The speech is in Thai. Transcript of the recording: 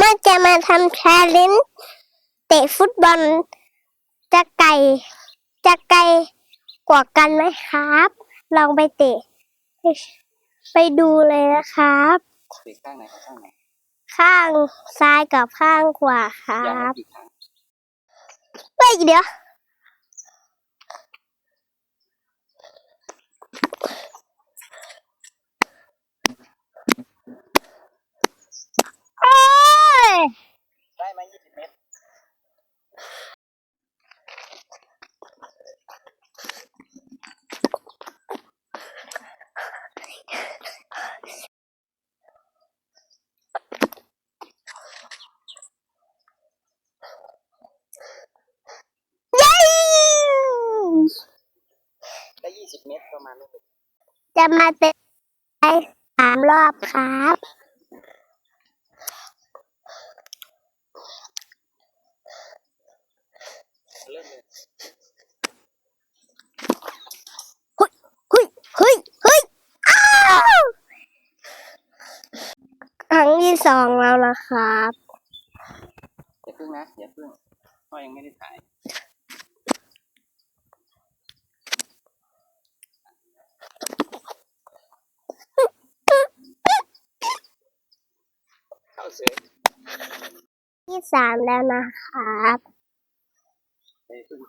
มันจะมาทำแชร์ลินเตะฟุตบอลจะไกลจะไกลกว่ากันไหมครับ ลองไปเตะ ไปดูเลยนะครับเตะข้างไหนกับข้างไหนข้างซ้ายกับข้างขวาครัอย่างละบกี่ครั้ง เฮ้ยเดี๋ยว โอ้ย ยี่สิบเมตรได้ยี่สิบเมตรประมาณนี้ จะมาเตะไปสามรอบครับ เริ่มเลยเฮ้ยเฮ้ยเฮ้ยอ้าวครั้งที่สองแล้วนะครับ อย่าพึ่งนะอย่าพึ่งพ่อยังไม่ได้ถ่ายเข้าเสือ ที่สามแล้วนะครับ Thank you.